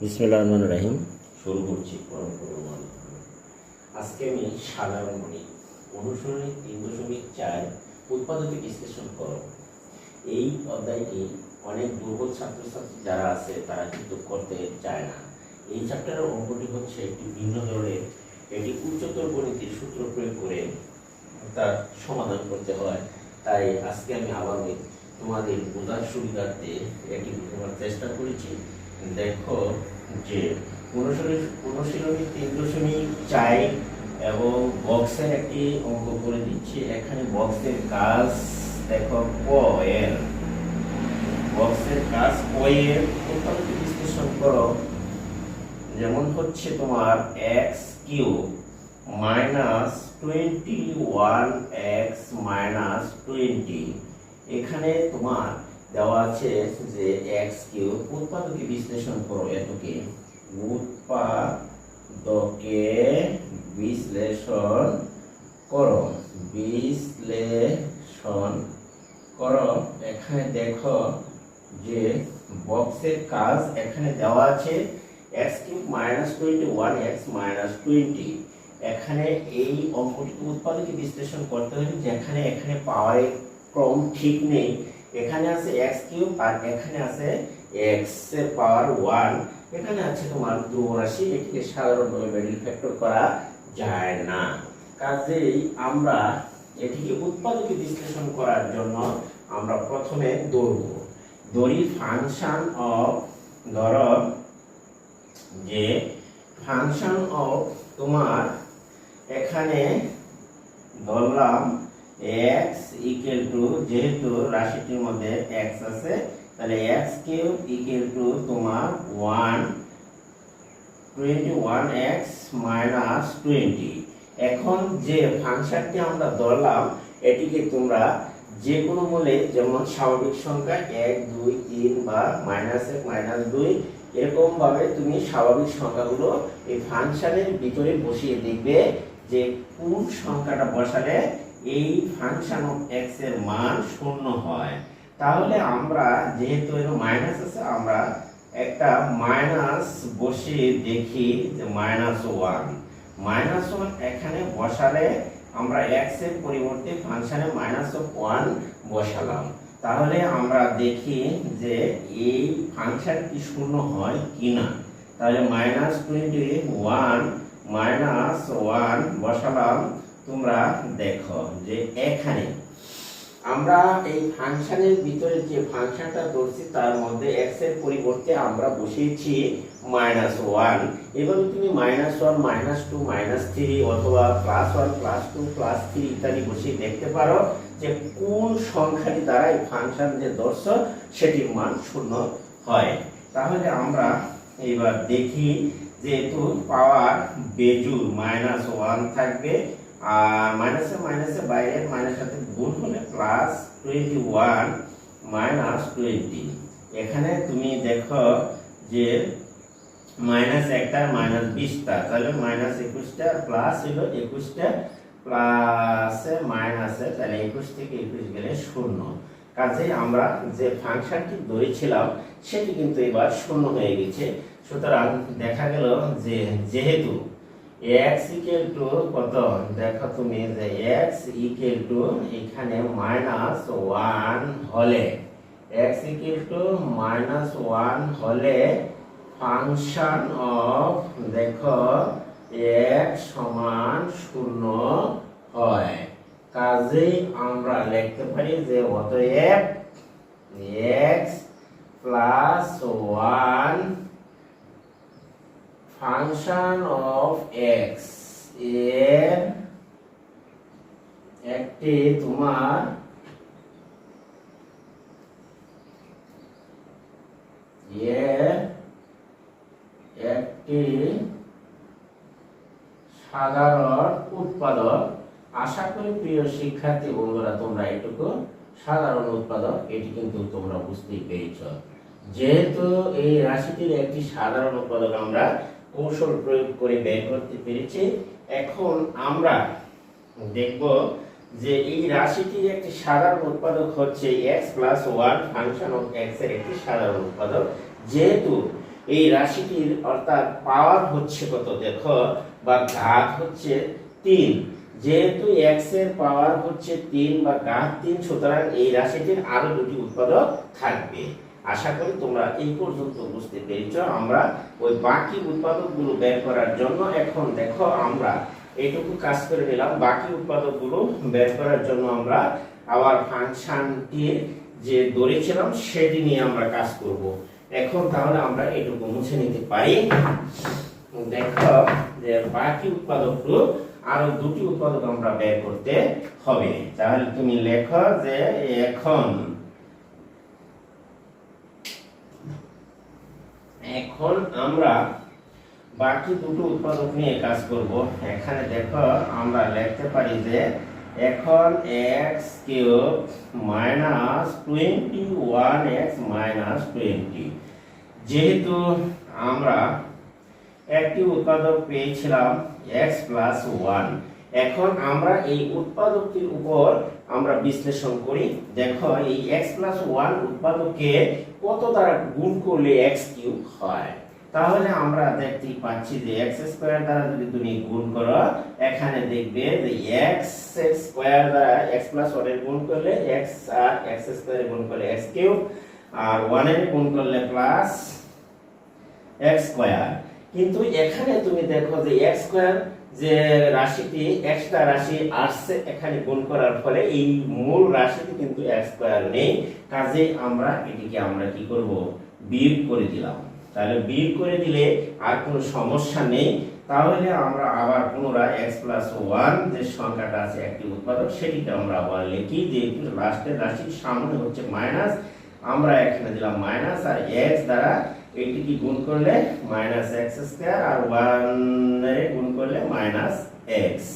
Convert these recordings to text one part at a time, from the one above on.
বিসমুল্লাহ রহমান রাহিম। শুরু করছি পরম পরমান আজকে আমি সাধারণ গণিত অনুসরণী তিন দশমিক চার উৎপাদকে বিশ্লেষণ করো। এই অধ্যায়টি অনেক দুর্বল ছাত্রছাত্রী যারা আছে, তারা কিন্তু করতে চায় না। এই চ্যাপ্টারের অঙ্কটি হচ্ছে একটি ভিন্ন ধরনের এটি উচ্চতর গণিতের সূত্র প্রয়োগ করে তার সমাধান করতে হয়। তাই আজকে আমি আবার তোমাদের বোঝার সুবিধার্থে এটি বোঝানোর চেষ্টা করেছি। দেখো যে অনুশীলনী তিন দশমিক চাই এবং বক্সের একটি অঙ্ক করে দিচ্ছি। এখানে বক্সের কাজ দেখো ক এর। বক্সের কাজ ক এর। উৎপাদক বিশ্লেষণ করো, যেমন হচ্ছে তোমার x cube minus twenty one x minus twenty. এখানে তোমার দেওয়া আছে যে এক্স কিউ উৎপাদকে বিশ্লেষণ করো এতকে। উৎপাদকে বিশ্লেষণ করো। বিশ্লেষণ করো। এখানে দেখো যে বক্সের কাজ এখানে দেওয়া আছে x cube minus twenty one x minus twenty এখানে এই অঙ্কটিকে উৎপাদকে বিশ্লেষণ করতে হবে যেখানে এখানে পাওয়ারের ক্রম ঠিক নেই এখানে আছে এক্স কিউব আর এখানে আছে এক্সের পাওয়ার ওয়ান। এখানে আছে তোমার রাশি, এটিকে সাধারণভাবে মিডল ফ্যাক্টর করা যায় না। কাজেই আমরা এটিকে উৎপাদকে বিশ্লেষণ করার জন্য আমরা প্রথমে দৌড়ব। দড়ি ফাংশন অফ ধরো যে ফাংশন অফ তোমার এখানে ধরলাম এক্স ইকুয়াল টু যেহেতু রাশিটির মধ্যে এক্স আছে, তাহলে এক্স কিউব ইকুয়াল টু তোমার ওয়ান এখন যে ফাংশনটি আমরা ধরলাম, এটিকে তোমরা যে কোনো যেমন স্বাভাবিক সংখ্যা এক, দুই, তিন বা মাইনাস এক মাইনাস দুই এরকম ভাবে তুমি স্বাভাবিক সংখ্যাগুলো এই ফাংশনের ভিতরে বসিয়ে দেখবে যে কোন সংখ্যাটা বসালে এই ফাংশন অফ এক্সের মান শূন্য হয়। তাহলে আমরা যেহেতু এর মাইনাস আছে, আমরা একটা মাইনাস বসিয়ে দেখি যে মাইনাস ওয়ান মাইনাস ওয়ান এখানে বসালে আমরা এক্সের পরিবর্তে ফাংশনে মাইনাস অফ ওয়ান বসালাম। তাহলে আমরা দেখি যে এই ফাংশন কি শূন্য হয় কিনা। তাহলে minus twenty one minus one বসালাম। তোমরা দেখো যে এখানে আমরা এই ফাংশনের ভিতরে যে ফাংশনটা ধরছি, তার মধ্যে এক্সের পরিবর্তে আমরা বসিয়েছি মাইনাস ওয়ান এবার তুমি minus one minus two minus three অথবা plus one plus two plus three ইত্যাদি বসিয়ে দেখতে পারো যে কোন সংখ্যাটি দ্বারা এই ফাংশন যে ধরছ, সেটির মান শূন্য হয়। তাহলে আমরা এবার দেখি যেহেতু পাওয়ার বেজুর মাইনাস ওয়ান থাকবে মাইনাসে মাইনাসে বাইরে মাইনাস সাথে গুণ হলে plus twenty one minus twenty এখানে তুমি দেখো যে মাইনাস একটা, মাইনাস বিশটা, তাহলে মাইনাস একুশটা প্লাস হলো একুশটা প্লাসে মাইনাসে তাহলে একুশ থেকে একুশ গেলে শূন্য। কাজেই আমরা যে ফাংশনটি ধরেছিলাম, সেটি কিন্তু এবার শূন্য হয়ে গেছে। সুতরাং দেখা গেল যে যেহেতু x ইকুয়াল টু কত? দেখো তুমি যে x ইকুয়াল টু এখানে মাইনাস ওয়ান হলে, x equal to minus one হলে ফাংশন অফ দেখো, x সমান শূন্য হয়। কাজেই আমরা লিখতে পারি যে অতএব, x plus one function of এক্সের একটি তোমার একটি সাধারণ উৎপাদক। আশা করি প্রিয় শিক্ষার্থী বন্ধুরা, তোমরা এটুকু সাধারণ উৎপাদক, এটি কিন্তু তোমরা বুঝতেই পেরেছ। যেহেতু এই রাশিটির একটি সাধারণ উৎপাদক আমরা কৌশল প্রয়োগ করে বের করতে পেরেছি। এখন আমরা দেখব যে এই রাশিটির একটি সাধারণ উৎপাদক হচ্ছে x plus one function of x এর একটি সাধারণ উৎপাদক। যেহেতু এই রাশিটির অর্থাৎ পাওয়ার হচ্ছে কত? দেখো, বা ঘাত হচ্ছে তিন। যেহেতু এক্সের পাওয়ার হচ্ছে তিন বা ঘাত তিন, সুতরাং এই রাশিটির আরও দুটি উৎপাদক থাকবে। আশা করি তোমরা এই পর্যন্ত বুঝতে পেরেছ। আমরা ওই বাকি উৎপাদকগুলো বের করার জন্য এখন দেখো আমরা এইটুকু কাজ করে নিলাম। বাকি উৎপাদকগুলো বের করার জন্য আমরা আবার ফাংশনটির যে ধরেছিলাম সেটি নিয়ে আমরা কাজ করব। এখন তাহলে আমরা এটুকু মুছে নিতে পারি। দেখো যে বাকি উৎপাদকগুলো, আরও দুটি উৎপাদক আমরা ব্যয় করতে হবে। তাহলে তুমি লেখো যে এখন এখন আমরা বাকি দুটো উৎপাদক নিয়ে কাজ করব। এখানে দেখো, আমরা লিখতে পারি যে এখন x cube minus twenty one x minus twenty যেহেতু আমরা একটি উৎপাদক পেয়েছিলাম এক্স প্লাস ওয়ান এখন আমরা এই উৎপাদকটির উপর আমরা বিশ্লেষণ করি। দেখো, এই এক্স প্লাস ওয়ান উৎপাদককে কত দ্বারা গুণ করলে এক্স কিউব হয়? তাহলে আমরা দেখতেই পাচ্ছি যে এক্স স্কোয়ার দ্বারা যদি তুমি গুণ করো, এখানে দেখবে যে এক্স স্কোয়ার দ্বারা এক্স প্লাস ওয়ানের গুণ করলে এক্স আর এক্স স্কোয়ার গুণ করলে এক্স কিউব, আর ওয়ানের গুণ করলে প্লাস এক্স স্কোয়ার কিন্তু এখানে তুমি দেখো যে এক্স স্কোয়ার যে রাশিটি এক্সট্রা রাশি আসছে এখানে গুণ করার ফলে এই মূল রাশিটি কিন্তু স্কোয়ার নেই। কাজে আমরা এটিকে আমরা কি করব? বিয়োগ করে দিলাম। তাহলে বিয়োগ করে দিলে আর কোনো সমস্যা নেই। তাহলে আমরা আবার পুনরায় এক্স প্লাস ওয়ান যে সংখ্যাটা আছে, একটি উৎপাদক, সেটিকে আমরা আবার লিখি। যে লাস্টের রাশির সামনে হচ্ছে মাইনাস আমরা এখানে দিলাম মাইনাস আর এক্স দ্বারা এটি কি গুণ করলে মাইনাস এক্স স্কোয়ার আর ওয়ান গুণ করলে মাইনাস এক্স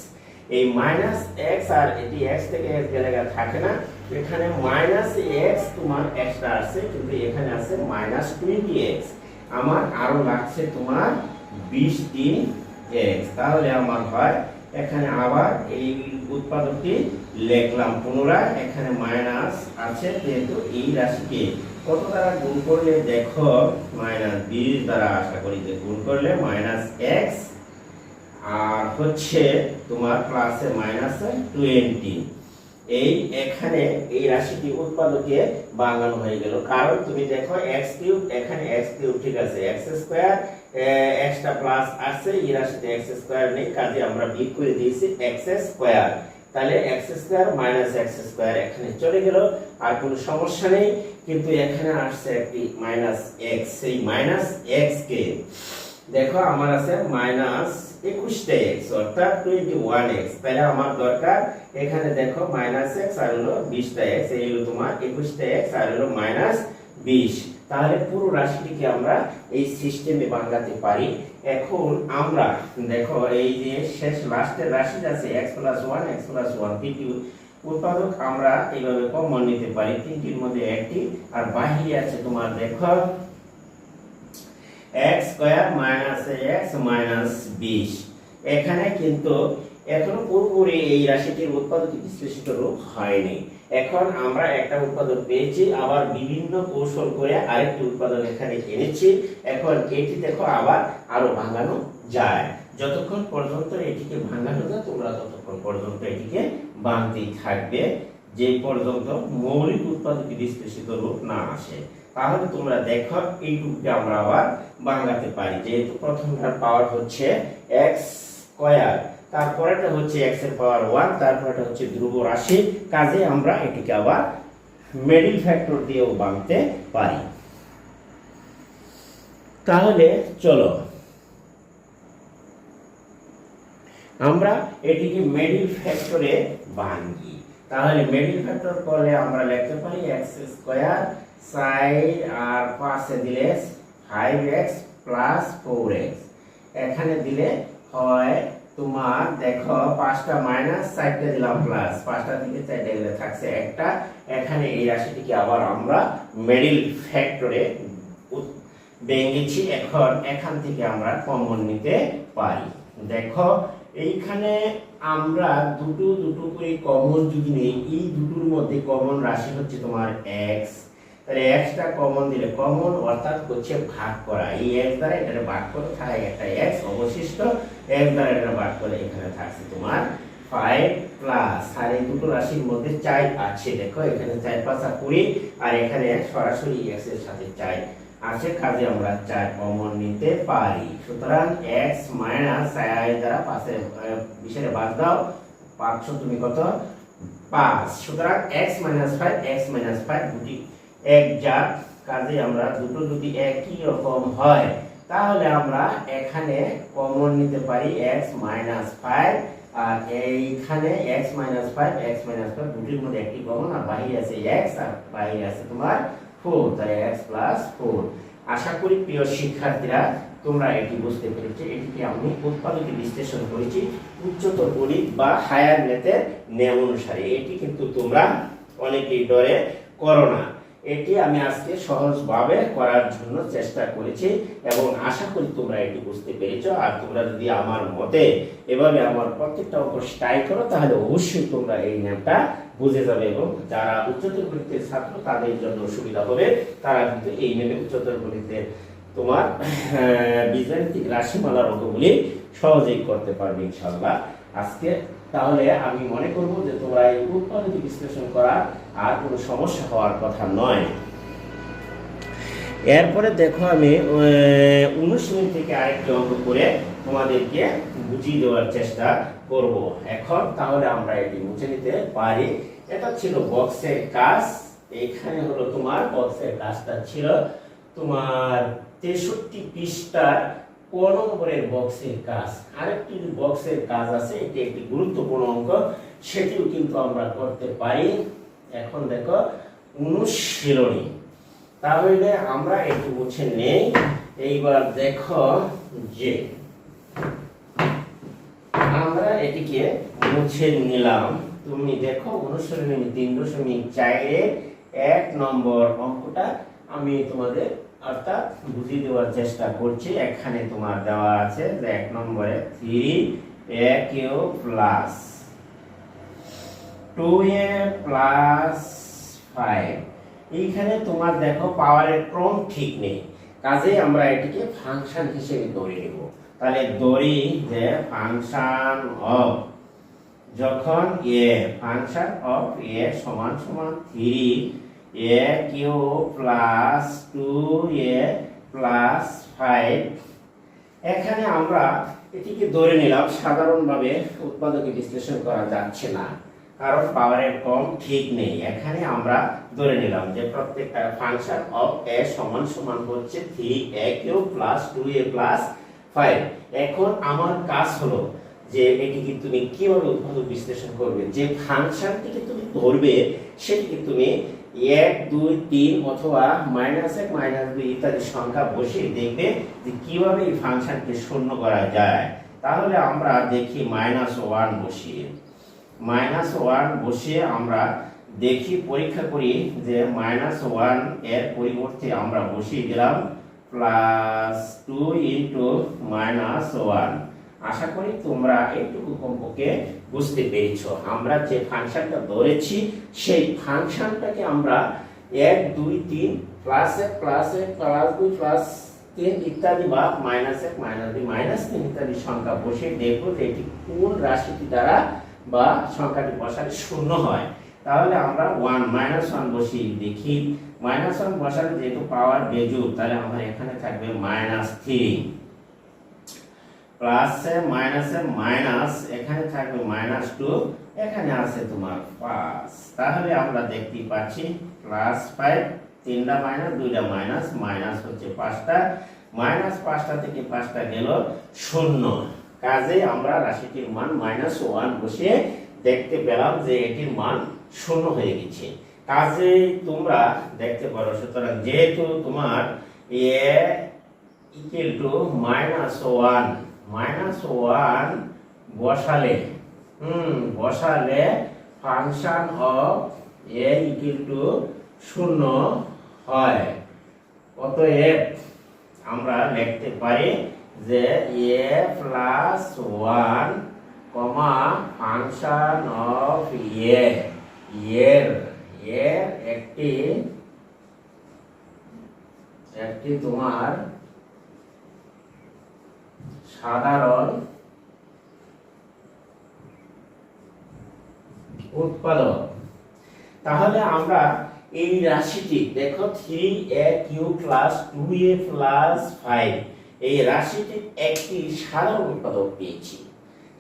এই মাইনাস এক্স আর এটি এক্স থেকে এক্স গেলে থাকে না, এখানে মাইনাস এক্স তোমার এক্সট্রা আছে, কিন্তু এখানে আছে মাইনাস টোয়েন্টি এক্স আমার আরও লাগছে তোমার বিশ বিশটি এক্স তাহলে আমার হয় এখানে আবার এই উৎপাদকটি লিখলাম পুনরায়, এখানে মাইনাস আছে, যেহেতু এই রাশিকে কত দ্বারা গুণ করলে? দেখো মাইনাস বিশ দ্বারা আশা করি যে গুণ করলে মাইনাস এক্স আর হচ্ছে তোমার প্লাসে মাইনাসে টোয়েন্টি এই এখানে এই রাশিটি উৎপাদকে বাঙানো হয়ে গেল। কারণ তুমি দেখো এক্স কিউব এখানে এক্স কিউব ঠিক আছে এক্স স্কোয়ার এক্সট্রা প্লাস আছে এই রাশিতে এক্স স্কোয়ার নেই, কাজে আমরা বিয়োগ করে দিয়েছি এক্স স্কোয়ার তাহলে x square minus x square এখানে চলে গেল, আর কোনো সমস্যা নেই, কিন্তু এখানে আসছে একটি মাইনাস এক্স সেই মাইনাস এক্স কে। দেখো, আমার আছে মাইনাস একুশটা এক্স অর্থাৎ টোয়েন্টি ওয়ান এক্স তাহলে আমার দরকার, এখানে দেখো মাইনাস এক্স আর হলো বিশটা এক্স এই হলো তোমার একুশটা এক্স আর হলো মাইনাস বিশ। তাহলে পুরো রাশিটিকে আমরা এই সিস্টেমে বাংলাতে পারি। এখন আমরা, দেখো, এই যে শেষ লাস্টের রাশি আছে x plus one x plus one তিনটি উৎপাদক আমরা এইভাবে কমন নিতে পারি। তিনটির মধ্যে একটি, আর বাহিরে আছে তোমার, দেখো x square minus x minus বিশ এখানে কিন্তু এখনও পুরোপুরি এই রাশিটির উৎপাদক বিশ্লেষিত রূপ হয়নি। এখন আমরা একটা উৎপাদক পেয়েছি, আবার বিভিন্ন কৌশল করে আরেকটি উৎপাদক এখানে এনেছি। এখন এটি দেখো আবার আরও ভাঙানো যায়। যতক্ষণ পর্যন্ত এটিকে ভাঙানো যায়, তোমরা ততক্ষণ পর্যন্ত এটিকে ভাঙতেই থাকবে। যে পর্যন্ত মৌলিক উৎপাদক বিশ্লেষিত রূপ না আসে। তাহলে তোমরা দেখো, এইটুকুকে আমরা আবার বাংলাতে পারি। যেহেতু প্রথমটার পাওয়ার হচ্ছে এক্স স্কয়ার তারপরেটা হচ্ছে এক্সের পাওয়ার ওয়ান তারপরেটা হচ্ছে ধ্রুব রাশি। কাজে আমরা এটিকে আবার মিডিল ফ্যাক্টর দিয়েও বাঁধতে পারি। তাহলে চলো, আমরা এটিকে মিডিল ফ্যাক্টরে ভাঙি তাহলে মিডিল ফ্যাক্টর করলে আমরা লিখতে পারি এক্স স্কয়ার সাইড আর পাশে দিলে five x plus four x এখানে দিলে হয় তোমার দেখো পাঁচটা মাইনাস চারটে দিলাম প্লাস পাঁচটা থেকে চারটে গেলে থাকছে একটা। এখানে এই রাশিটিকে আবার আমরা মিডিল ফ্যাক্টরে ভেঙেছি এখন এখান থেকে আমরা কমন নিতে পারি। দেখো, এইখানে আমরা দুটো দুটো করে কমন যদি নেই, এই দুটোর মধ্যে কমন রাশি হচ্ছে তোমার এক্স তাহলে এক্সটা কমন দিলে কমন অর্থাৎ হচ্ছে ভাগ করা। এই এক্স দ্বারা এটা ভাগ করে থাকে একটা এক্স অবশিষ্ট এক্স দ্বারা এটা করে এখানে থাকছে তোমার ফাইভ প্লাস আর এই দুটো রাশির মধ্যে চাই আছে, দেখো, এখানে চার পাঁচা কুড়ি, আর এখানে সরাসরি এক্সের সাথে চাই আছে, কাজে আমরা চার কমন নিতে পারি। সুতরাং এক্স মাইনাস দ্বারা পাশে বিশের বাদ দাও পাঁচশো তুমি কত? পাঁচ। সুতরাং x minus five x minus five দুটি এক যা কাজে আমরা দুটো যদি একই রকম হয়। তাহলে আমরা এখানে কমন নিতে পারি এক্স মাইনাস ফাইভ আর এইখানে x minus five x minus five দুটির মধ্যে একটি কমন আর বাহিরে আছে এক্স আর বাহিরে আছে তোমার ফোর তাই এক্স প্লাস ফোর আশা করি প্রিয় শিক্ষার্থীরা, তোমরা এটি বুঝতে পেরেছ। এটিকে আমি উৎপাদকে বিশ্লেষণ করেছি উচ্চতর গণিত বা হায়ার ম্যাথের নিয়ম অনুসারে। এটি কিন্তু তোমরা অনেকেই ডরে করো না। এটি আমি আজকে সহজভাবে করার জন্য চেষ্টা করেছি এবং আশা করি তোমরা এটি বুঝতে পেরেছ। আর তোমরা যদি আমার মতে এভাবে আমার প্রত্যেকটা অঙ্ক ট্রাই করো, তাহলে অবশ্যই তোমরা এই নিয়মটা বুঝে যাবে এবং যারা উচ্চতর গণিতের ছাত্র, তাদের জন্য সুবিধা হবে। তারা কিন্তু এই নিয়মে উচ্চতর গণিতের তোমার বীজগাণিতিক রাশিমালার অঙ্কগুলি সহজেই করতে পারবে ইনশাল্লাহ আজকে তাহলে আমি মনে করব যে তোমরা এই উৎপাদিত বিশ্লেষণ করা আর কোনো সমস্যা হওয়ার কথা নয়। এরপরে দেখো আমি উনিশ মিনিট থেকে আরেকটি অঙ্ক করে তোমাদেরকে বুঝিয়ে দেওয়ার চেষ্টা করব। এখন তাহলে আমরা এটি মুছে নিতে পারি। এটা ছিল বক্সের কাজ। এখানে হলো তোমার, বক্সের কাজটা ছিল তোমার তেষট্টি পৃষ্ঠার ক নম্বরের বক্সের কাজ। আরেকটি বক্সের কাজ আছে, এটি একটি গুরুত্বপূর্ণ অঙ্ক, সেটিও কিন্তু আমরা করতে পারি। এখন দেখো, অনুশীলনী। তাহলে আমরা একটু মুছে নেই। এইবার দেখো যে, আমরা এটিকে মুছে নিলাম। তুমি দেখো অনুসরণী তিন দশমিক চারে এক নম্বর অঙ্কটা আমি তোমাদের অর্থাৎ বুঝিয়ে দেওয়ার চেষ্টা করছি। এখানে তোমার দেওয়া আছে যে এক নম্বরে three a cube plus two a plus five এইখানে তোমার দেখো পাওয়ারের ক্রম ঠিক নেই। কাজেই আমরা এটিকে ফাংশন হিসেবে ধরে নেব। তাহলে ধরি যে ফাংশন অফ যখন এ ফাংশন অফ এ সমান সমান three a cube plus two a plus five এখানে আমরা এটিকে ধরে নিলাম, সাধারণভাবে উৎপাদকে বিশ্লেষণ করা যাচ্ছে না। কারণ পাওয়ারের কম ঠিক নেই। এখানে আমরা ধরে নিলাম যে প্রত্যেকটা ফাংশন অফ এ সমান সমান হচ্ছে three a cube plus two a plus five এখন আমার কাজ হলো যে এটিকে তুমি কীভাবে উৎপাদক বিশ্লেষণ করবে? যে ফাংশনটিকে তুমি ধরবে, সেটিকে তুমি এক, দুই, তিন অথবা মাইনাস এক মাইনাস দুই ইত্যাদি সংখ্যা বসিয়ে দেখবে যে কীভাবে এই ফাংশনকে শূন্য করা যায়। তাহলে আমরা দেখি মাইনাস ওয়ান বসিয়ে। মাইনাস ওয়ান বসিয়ে আমরা দেখি, পরীক্ষা করি যে মাইনাস ওয়ানের পরিবর্তে আমরা বসিয়ে দিলাম plus two into minus one আশা করি তোমরা এইটুকু কমপক্ষে বুঝতে পেরেছ। আমরা যে ফাংশনটা ধরেছি, সেই ফাংশনটাকে আমরা এক, দুই, তিন প্লাস এক প্লাস এক প্লাস দুই প্লাস তিন ইত্যাদি বা মাইনাস এক মাইনাস দুই মাইনাস তিন ইত্যাদি সংখ্যা বসে দেখব এটি কোন রাশিটি দ্বারা বা সংখ্যাটি বসালে শূন্য হয়, তাহলে আমরা ওয়ান মাইনাস ওয়ান বসিয়ে দেখি। মাইনাস ওয়ান বসালে যেহেতু পাওয়ার বেজুর তাহলে আমার এখানে থাকবে মাইনাস থ্রি প্লাসে মাইনাসে মাইনাস এখানে থাকবে মাইনাস টু এখানে আছে তোমার পাঁচ। তাহলে আমরা দেখতে পাচ্ছি প্লাস ফাইভ তিনটা মাইনাস দুইটা মাইনাস মাইনাস হচ্ছে পাঁচটা। মাইনাস পাঁচটা থেকে পাঁচটা গেল শূন্য। কাজে আমরা রাশিটির মান মাইনাস ওয়ান বসিয়ে দেখতে পেলাম যে এটির মান শূন্য হয়ে গেছে। কাজে তোমরা দেখতে পারো, সুতরাং যেহেতু তোমার a equal to minus one minus one বসালে, হুম, বসালে function of a equal to শূন্য হয়। অতএব আমরা লিখতে পারি যে a plus one comma function of এর এর একটি একটি তোমার সাধারণ উৎপাদক তাহলে আমরা এই রাশিটি, দেখো three a cube plus two a plus five এই রাশিটির একটি সাধারণ উৎপাদক পেয়েছি।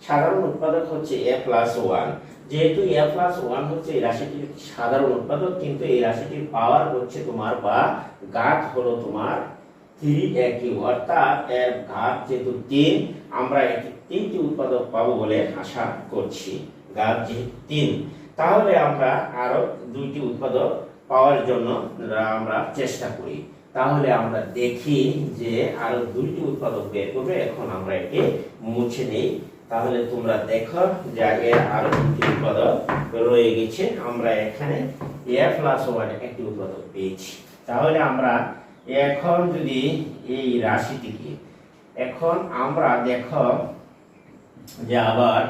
সাধারণ উৎপাদক হচ্ছে এ প্লাস ওয়ান যেহেতু এ প্লাস ওয়ান হচ্ছে এই রাশিটির একটি সাধারণ উৎপাদক, কিন্তু এই রাশিটির পাওয়ার হচ্ছে তোমার বা ঘাত হলো তোমার থ্রি এ কিউ অর্থাৎ এর ঘাত যেহেতু তিন, আমরা একটি তিনটি উৎপাদক পাবো বলে আশা করছি। ঘাত যেহেতু তিন। তাহলে আমরা আরও দুইটি উৎপাদক পাওয়ার জন্য আমরা চেষ্টা করি। তাহলে আমরা দেখি যে আরও দুইটি উৎপাদক বের করবে, এখন আমরা একে মুছে নেই। তাহলে তোমরা দেখো যে আগে আরও দুটি উৎপাদক রয়ে গেছে, আমরা এখানে এ প্লাস ওয়ান একটি উৎপাদক পেয়েছি। তাহলে আমরা এখন যদি এই রাশিটিকে, এখন আমরা দেখো যে আবার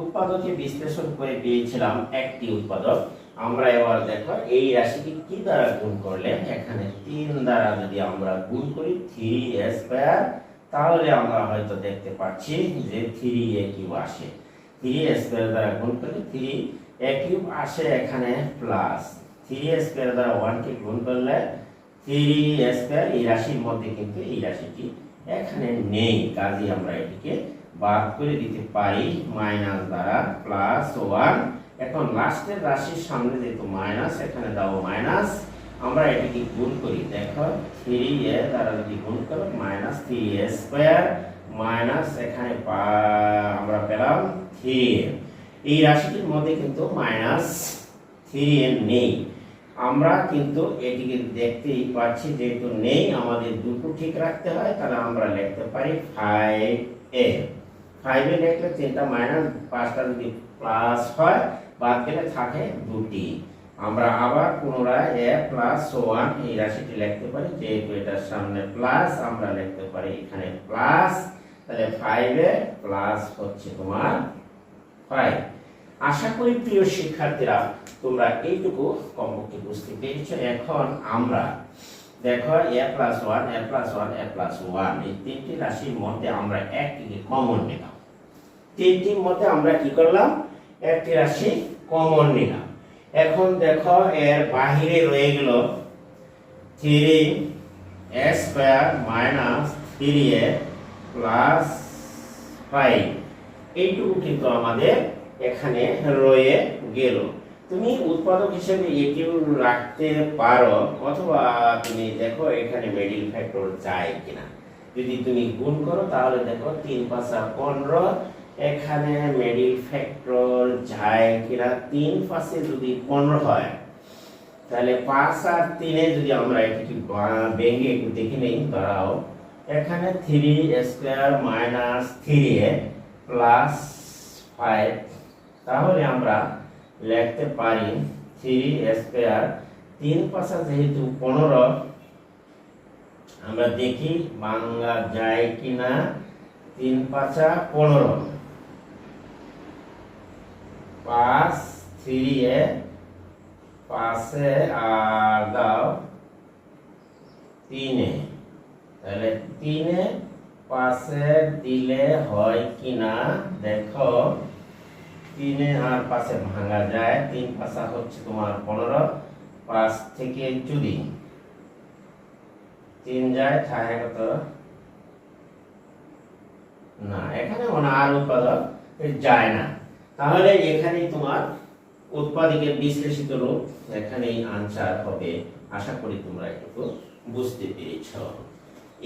উৎপাদকে বিশ্লেষণ করে পেয়েছিলাম একটি উৎপাদক। আমরা এবার দেখো, এই রাশিটি কি দ্বারা গুণ করলে এখানে তিন দ্বারা যদি আমরা গুণ করি থ্রি স্কোয়ার তাহলে আমরা হয়তো দেখতে পাচ্ছি যে থ্রি এ কিউব আসে। থ্রি স্কোয়ার দ্বারা গুণ করলে থ্রি এ কিউব আসে এখানে প্লাস থ্রি স্কোয়ার দ্বারা ওয়ানকে গুণ করলে থ্রি স্কোয়ার এই রাশির মধ্যে কিন্তু এই রাশিটি এখানে নেই। কাজে আমরা এটিকে বাদ করে দিতে পারি। মাইনাস দ্বারা প্লাস ওয়ান এখন লাস্টের রাশির সামনে যেহেতু মাইনাস এখানে দাও মাইনাস আমরা এটিকে গুণ করি। দেখো থ্রি এ দ্বারা যদি গুণ করো minus three a square minus এখানে আমরা পেলাম থ্রি এই রাশিটির মধ্যে কিন্তু মাইনাস থ্রি এ নেই। আমরা কিন্তু এটিকে দেখতেই পাচ্ছি, যেহেতু নেই, আমাদের দুটো ঠিক রাখতে হয়, তাহলে আমরা লিখতে পারি ফাইভ এ ফাইভে লিখলে তিনটা মাইনাস পাঁচটা যদি প্লাস হয় বাদ গেলে থাকে দুটি। আমরা আবার পুনরায় এ প্লাস ওয়ান এই রাশিটি লিখতে পারি, যেহেতু এটার সামনে প্লাস আমরা লিখতে পারি এখানে প্লাস তাহলে ফাইভে প্লাস হচ্ছে তোমার ফাইভ আশা করি প্রিয় শিক্ষার্থীরা, তোমরা এইটুকু কমপক্ষে বুঝতে পেরেছ। এখন আমরা দেখো a plus one a plus one a plus one এই তিনটি রাশির মধ্যে আমরা একটিকে কমন নিলাম। তিনটির মধ্যে আমরা কি করলাম? একটি রাশি কমন নিলাম। এখন দেখো, এর বাহিরে রয়ে গেল three square minus three a plus five এইটুকু কিন্তু আমাদের এখানে রয়ে গেল। তুমি উৎপাদক হিসেবে এটিও রাখতে পারো, অথবা তুমি দেখো এখানে মিডিল ফ্যাক্টর যায় কিনা। যদি তুমি গুণ করো, তাহলে দেখো তিন পাঁচা পনেরো এখানে মেডিল ফ্যাক্টর যায় কিনা তিন পাশে যদি পনেরো হয়, তাহলে পাঁচ আর তিনে যদি আমরা একটু ভেঙে একটু দেখে নেই, দাঁড়াও। এখানে three square minus three plus five তাহলে আমরা লিখতে পারি থ্রি স্কোয়ার তিন পাশা যেহেতু পনেরো, আমরা দেখি বাংলা যায় কিনা, তিন পাঁচা পনেরো। পাঁচ, থ্রি এ পাশে আর দাও তিনে। তাহলে তিনে পাশে দিলে হয় কিনা? দেখো, তিনে আর পাশে ভাঙা যায়। তিন পাশা হচ্ছে তোমার পনেরো, পাঁচ থেকে যদি তিন যায়, থাকে কত? না, এখানে মানে আর উৎপাদক যায় না। তাহলে এখানে তোমার উৎপাদকের বিশ্লেষিত রূপ, এখানেই আনসার হবে। আশা করি তোমরা একটু বুঝতে পেরেছ।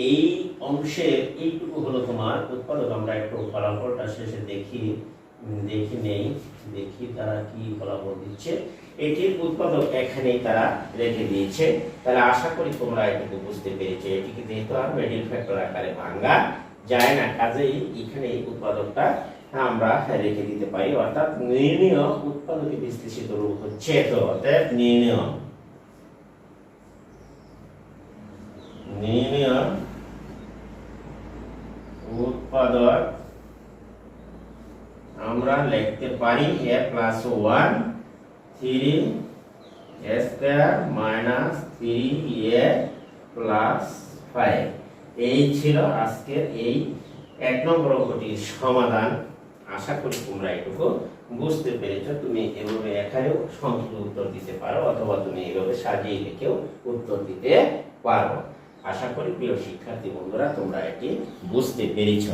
এই অংশের এইটুকু হলো তোমার উৎপাদক। আমরা একটু ফলাফলটা শেষে দেখি দেখি নেই। দেখি তারা কি ফলাফল দিচ্ছে। এটির উৎপাদক এখানেই তারা রেখে দিয়েছে। তাহলে আশা করি তোমরা এটুকু বুঝতে পেরেছ। এটিকে যেহেতু আর মিডিল ফ্যাক্টর আকারে ভাঙ্গা যায় না, কাজেই এখানে উৎপাদকটা আমরা রেখে দিতে পারি। অর্থাৎ নির্ণয় উৎপাদকে বিশ্লেষিত রূপ হচ্ছে তো অর্থাৎ নির্ণয়। উৎপাদক আমরা লিখতে পারি a plus one three square minus three a plus five এই ছিল আজকের এই এক নম্বর অঙ্কটির সমাধান। আশা করি তোমরা এটুকু বুঝতে পেরেছ। তুমি এভাবে এখানেও সংক্ষিপ্ত উত্তর দিতে পারো, অথবা তুমি এভাবে সাজিয়ে লিখেও উত্তর দিতে পারো। আশা করি প্রিয় শিক্ষার্থী বন্ধুরা, তোমরা এটি বুঝতে পেরেছ।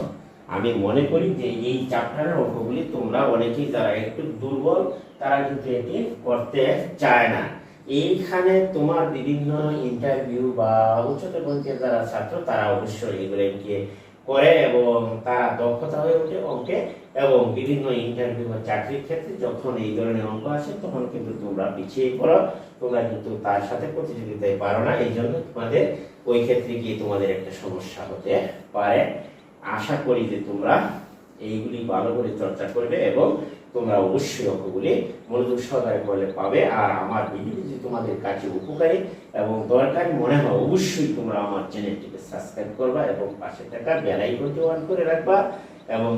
আমি মনে করি যে এই চ্যাপ্টারের অঙ্কগুলি তোমরা অনেকেই যারা একটু দুর্বল, তারা কিন্তু এটি করতে চায় না। এইখানে তোমার বিভিন্ন ইন্টারভিউ বা উচ্চতর যারা ছাত্র, তারা অবশ্যই এগুলোকে করে এবং তারা দক্ষতা হয়ে ওঠে অঙ্কে এবং বিভিন্ন ইন্টারভিউ বা চাকরির ক্ষেত্রে যখন এই ধরনের অঙ্ক আসে, তখন কিন্তু তোমরা পিছিয়ে পড়ো। তোমরা কিন্তু তার সাথে প্রতিযোগিতায় পারো না। এই জন্য তোমাদের ওই ক্ষেত্রে গিয়ে তোমাদের একটা সমস্যা হতে পারে। আশা করি যে তোমরা এইগুলি ভালো করে চর্চা করবে এবং তোমরা অবশ্যই অঙ্কগুলি মনোযোগ সহকারে করলে পাবে। আর আমার ভিডিও যদি তোমাদের কাছে উপকারী এবং দরকারি মনে হয় অবশ্যই তোমরা আমার চ্যানেলটিকে সাবস্ক্রাইব করবা এবং পাশে থাকা বেল অন করে রাখবা এবং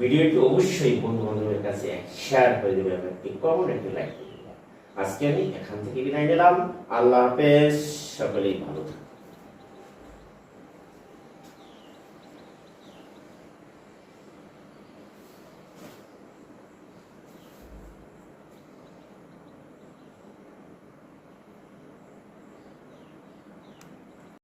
ভিডিওটি অবশ্যই বন্ধু বান্ধবের কাছে শেয়ার করে দেবে এবং একটি কমেন্ট একটি লাইক আজকে আমি এখান থেকে বিদায় নিলাম। আল্লাহ হাফেজ। সকলেই ভালো থাকবে